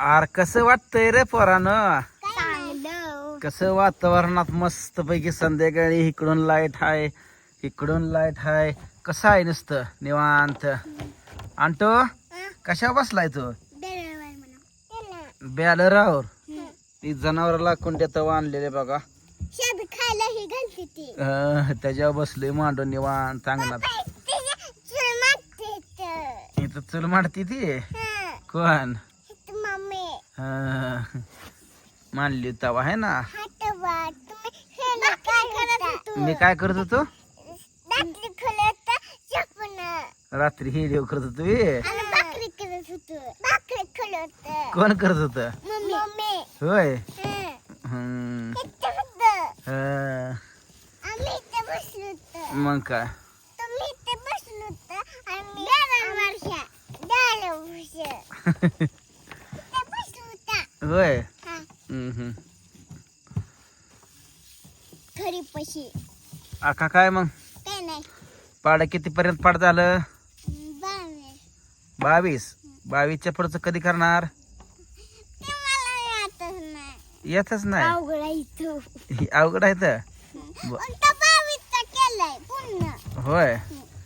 R कसं वाटतंय रे पोरानं? चांगलं. कसं वातावरणात मस्त पैकी संध्याकाळी इकडून लाइट आहे इकडून लाइट आहे कसं आहे नुसतं निवांत? आणतो कशा बसलाय तू? बॅलरावर ती जनावराला कोणत्या तवा आणलेले बघा. ही त्याच्यावर बसलोय मांडून निवांत अंगणात. इथं चूल मांडती ती. कोण? मांडली तवा आहे ना? हे काय मी काय करत होतो? रात्री खोलत चपन रात्री हिडिओ करत होतो कोण करत होत? होय? हं. हम्म, इथं होतं. अं, आम्ही इथे बसलो होतो. मग काय तुम्ही इथे बसलो होतो आणि दहा वर्ष दहा वर्ष इथे बसलो होता होय. हम्म, हम्म. खरी पशी. आका काय मग? काय नाही. पाड कितीपर्यंत पाड झालं? बामे बावीस. बावीसच्या पुढचं कधी करणार? ते मला येतच नाही. येतच नाही. अवघड आहे इथं. ही अवघड आहे तर ब- बावीसचा केलाय होय.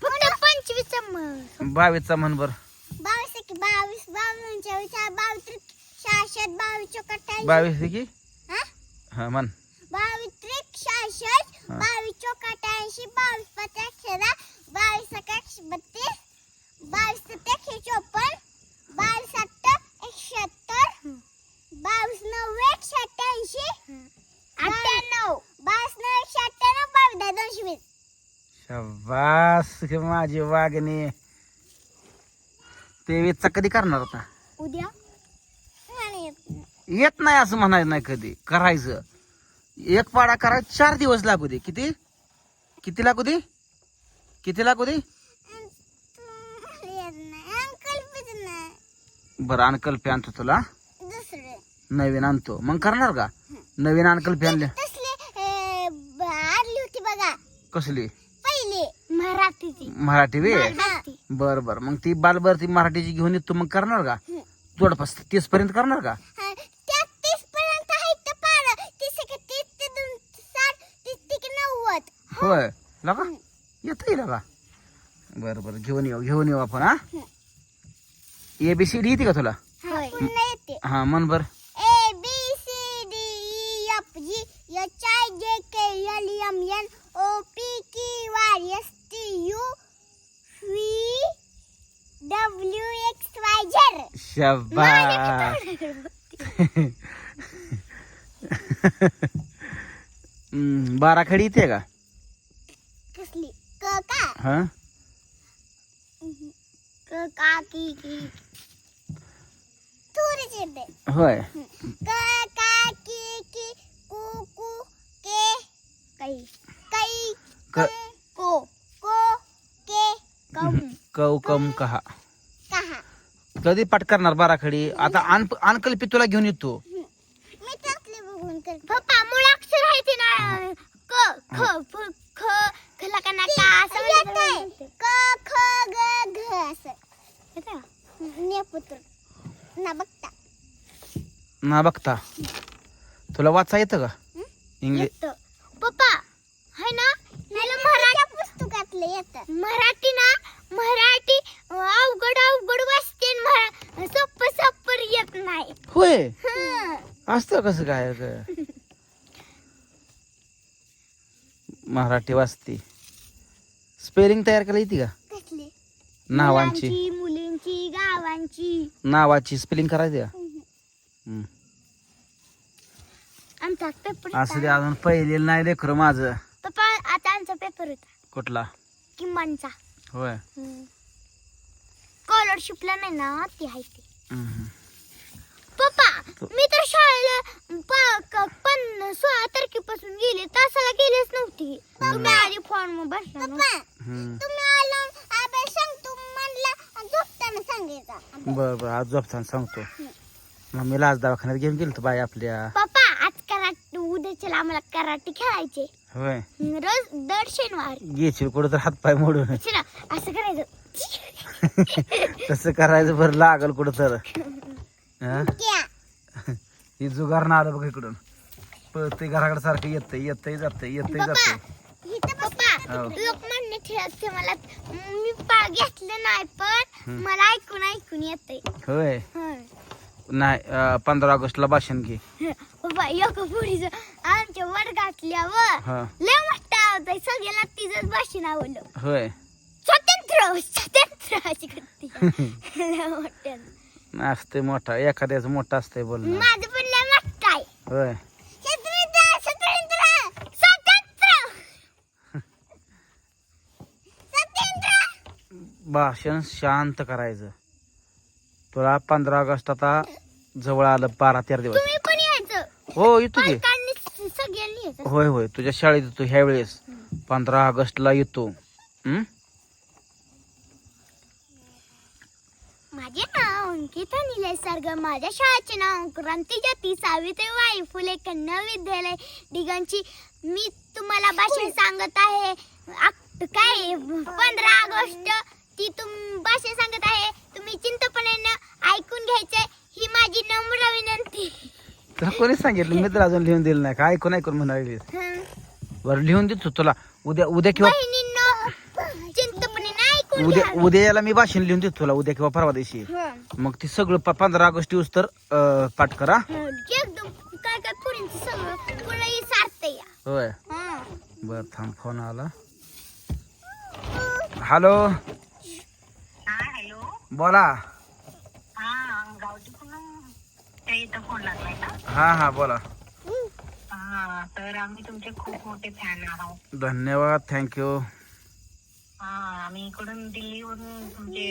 फक्त मग बावीसचा म्हण बर बावीस की बावीस बावीस चोवीस बावीस त्रिक सहाशत बावीस की? हा? हा म्हण. बावीस त्रिक. बावीस चौकट ऐंशी बावीस पाच अक्षरा बावीस बत्तीस बावीस एकशे चोपन्न बावीस बावीस नव्वद एकशे अठ्ठ्याऐंशी अठ्ठ्याण्णव बावीस नऊ एकशे अठ्ठ्याण्णव बावीस दहा दोनशे वीस. शाबास माझी वागणी तेवीसचा कधी करणार होता? उद्या. येत नाही. असं म्हणायचं नाही कधी. करायचं. एक पाडा करायला चार दिवस लागू दे. किती? किती लागू दे? किती लागू दे? बरं अंकल आणतो तुला. नवीन आणतो. मग करणार का? नवीन अंकल आणले कसली? मराठी मराठी वे? बर बर. मग ती बालभरती मराठीची घेऊन येतो. मग करणार का? जोडपास तीस पर्यंत करणार का? होय. लगा? येत येईल का बर बर. घेऊन येऊ घेऊन येऊ आपण हा? ए बी सी डी येते का तुला? पुन्हा येते. हा मन बर. A B C D E F G H I J K L M N O P Q R S T U V W X Y Z. शाबास. बाराखडी येते का? कसली क? का हा? क का की की? थोडीच येते होय. क का की की कु कु के कै कै क- को को के कम कहा. कहा. कधी पाठ करणार बाराखडी. आता अन अनकल्पित तुला घेऊन येतो मी त्यातले बघून कर पप्पा मुळाक्षर आहे ते ना क ख फ ख खला का ना का असं क? ख ग घ असं ने पुत्र ना बघता. ना बघता तुला वाचा येतं का? इंग्लिश. पप्पा है ना? मला मराठी पुस्तकातलं येतं. मराठी ना? मराठी अवघड अवघड वाचते सोप्प सोप्प येत नाही. होय? हं. असतं कसं काय? ग? मराठी वाचते. स्पेलिंग तयार करायला येते का? कसली? नावांची. मुलांची, मुलींची गावांची. नावाची स्पेलिंग करायची का? हम्म. आमचा पेपर असं दे अजून पहिले नाही लेकर माझं. पप्पा आता आमचा पेपर होता. कुठला? किंमतचा होय. स्कॉलरशिपला नाही ना ती आहे ती. हम्म. पप्पा मी तर शाळेला पण सोळा तारखेपासून गेले तासाला गेलेच नव्हती. तुम्ही आधी फॉर्म हम्म. तुम्ही आलो अभ्यास सांगतो म्हणला झोपताना सांगायचा. बर बर आज झोपताना सांगतो. मग लाज दवाखान्यात घेऊन गेलो बाय आपल्या. पप्पा आज कराटे उद्याच्याला आम्हाला कराटे खेळायचे. होय. रोज दर शनिवार. घेशील कुठं तर हातपाय मोडून. चला असं करायचं. तसं करायचं बरं लागल कुठं तर हा? क्या ही जुगार ना आलं बघ इकडून. पळते घराकडे सारखं येतंय येतंय जातंय येतंय जातंय. इथं पप्पा हो. लोक म्हणणे ठेवते मला मी पा घेतलं नाही पण मला ऐकून ऐकून होय. नाही पंधरा ऑगस्टला भाषण घे. पुढीच आमच्या वर्गातल्यावर हा. लय मोठा आवडतंय सगळ्यांना तिचंच भाषण आवडलं. होय. स्वतंत्र स्वतंत्र अशी करते. असते मोठा एखाद्याच मोठा असतंय बोलणं. माझं पण लय मोठं आहे. होय. स्वतंत्र. स्वतंत्र भाषण शांत करायचं. तुला पंधरा ऑगस्ट आता जवळ आलं बारा तेरा दिवस. तुम्ही पण यायचं. हो येतो की. पालकांनी सगळ्यांनी यायचं. होय होय. तुझ्या शाळेत येतो ह्या वेळेस पंधरा ऑगस्टला येतो. हं? माझे नाव अंकिता निलय सर्ग माझ्या शाळेचे नाव क्रांती सावित्रीबाई फुले कन्या विद्यालय. दिगंची मी तुम्हाला भाषण सांगत आहे. काय? पंधरा ऑगस्ट ती तुम भाषण सांगत आहे. तुम्ही चिंतपणे ऐकून घ्यायचे ही माझी नम्र विनंती. तुला कोणी सांगितलं? मी तर अजून लिहून दिलं नाही. काय ऐकून ऐकून म्हणाली. बरं लिहून देतो तुला. उद्या उद्या किंवा उद्या उद्या याला मी भाषण लिहून देतो तुला उद्या किंवा परवा दिवशी. मग ती सगळं प- पंधरा ऑगस्ट येऊस तर अं, पाठ करा. हं. एकदम काय काय पुरींचं सगळं. पुढे सारते या. होय. हं. बर थांब फोन आला. हॅलो हा हॅलो बोला. हा गावठी पूनम त्या इथं फोन लागलाय का? हा हा बोला. हा तर आम्ही तुमचे खूप मोठे फॅन आहोत. धन्यवाद थँक्यू हा आम्ही इकडून दिल्लीवरून तुमचे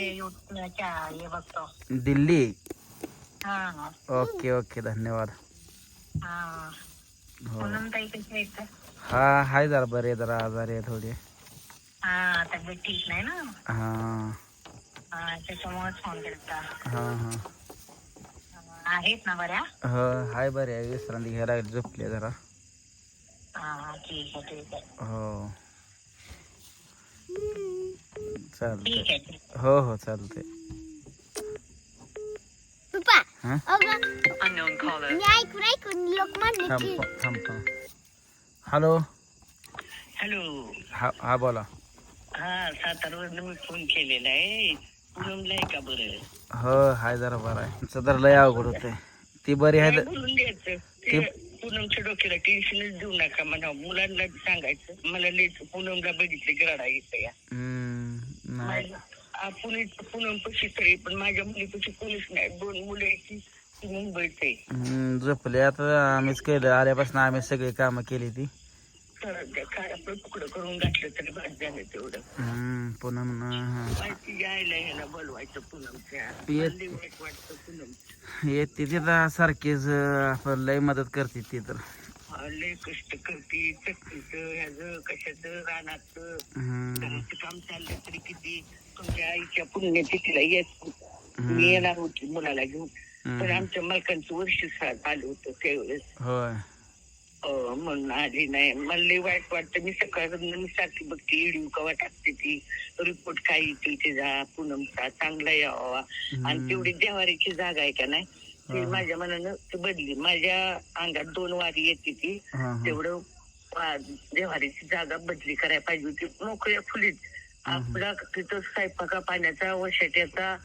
हे बघतो. दिल्ली? हा. ओके ओके धन्यवाद. हा. हो. पूनम ताई कशी आहेत? का? हा हाय जरा बरे जरा आजारी आहे थोडी. हा तब्येत ठीक नाही ना? हा. हा त्याच्यामुळेच फोन केला हा हा. आहेत ना बऱ्या? हो हाय बरे आहे विश्रांती घ्यायला लागली, झोपली जरा. हा ठीक आहे ठीक आहे. हो. चालतंय. आहे ठीक आहे. हो हो चालतंय. पप्पा हा? अगं मी ऐकून ऐकून लोक म्हणले थांब की थांब थांब हॅलो हॅलो हा हा बोला. हा सातारवरून मी फोन केलेला आहे. पूनमला आहे का बरं? हो हाय जरा बरं आहे. तर लय अवघड होतंय. ती बरी आहे काय तर- बोलून द्यायचं. ते पूनमच्या डोक्याला टेन्शनच देऊ नका म्हणा. मुलांना सांगायचं मला लई पूनमला बघितले गराडा येतं या. माझ्या- आपण पूनम पशी तरी पण माझ्या मुलीपशी कोणीच नाही. दोन मुलं आहेत ती ती मुंबईत आहे. झोपले. आता आम्हीच केलं. आल्यापासून आम्ही सगळी कामं केली ती. काय आपलं तुकडं करून घातलं तरी बाद झालं तेवढं. हम्म, पुन्हा म्हणा. माहिती यायला बोलवायचं पूनमच्या. येत- मला लई वाईट वाटतं पूनम येते तिथं सारखीच अं, आपलं लय मदत करते ती तर. हा, लई कष्ट करते चक्कीचं ह्याचं कशाचं रानाचं. हम्म, घराचं काम चाललं तरी किती? तुमच्या आईच्या पुण्यतिथीला येत. मी येणार होती मुलाला घेऊन. हम्म, आमच्या मालकांचं वर्ष आलं होतं त्यावेळेस. होय. म्हणून आली नाही. मला लई वाईट वाटतं. मी सकाळपासून मी सारखी बघते. व्हिडिओ कवा टाकते ती? रिपोर्ट काय येते तिचा पूनमचा चांगला यावा आणि तेवढी देवारीची जागा आहे का नाही? ती. माझ्या मनानं ती बदली. माझ्या अंगात दोन वारी येते ती. तेवढं देवारीची जागा बदली करायला पाहिजे होती. मोकळ्या फुलीत. आपला तिथं स्वयंपाका पाण्याचा वशाट्याचा